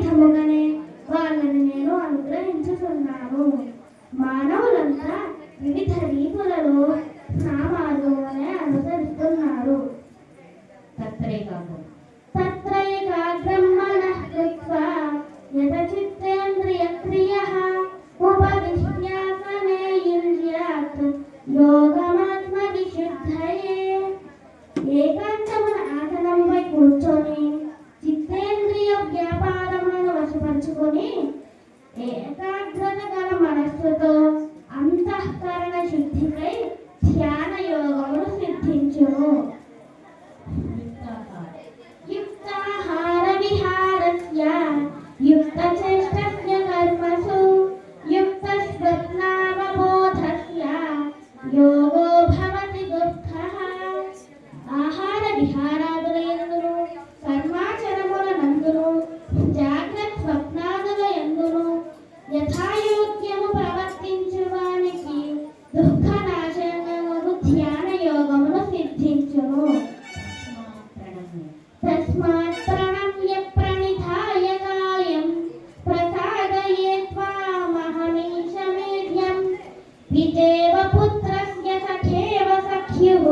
విధముగానే వాళ్ళని నేను అనుగ్రహించుతున్నాను మానవులంతా వివిధ రీతులలో నామ ఏకాగ్రత గల మనస్సుతో అంతఃకరణ శుద్ధికై ధ్యానం तस्मात् प्रणम्य प्रणिधाय कायं प्रसादये त्वामहमीशमेध्यं पितेव पुत्रस्य सखेव सख्युः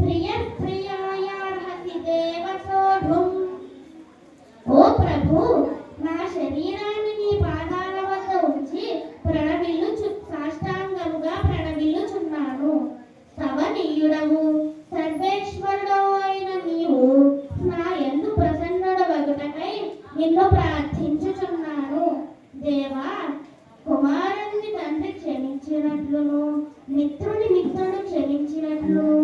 प्रियः प्रियायार्हसि देव सोढुम् ओ प्रभु you.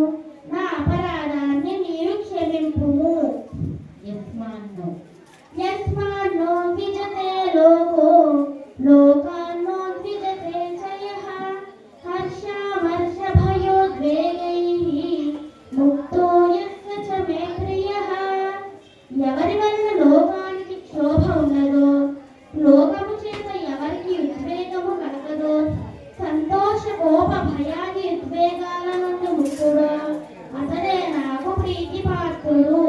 కోప భయాది ఉద్వేగాల నుండి ముక్కుడు అతడే నాకు ప్రీతి పాత్రుడు.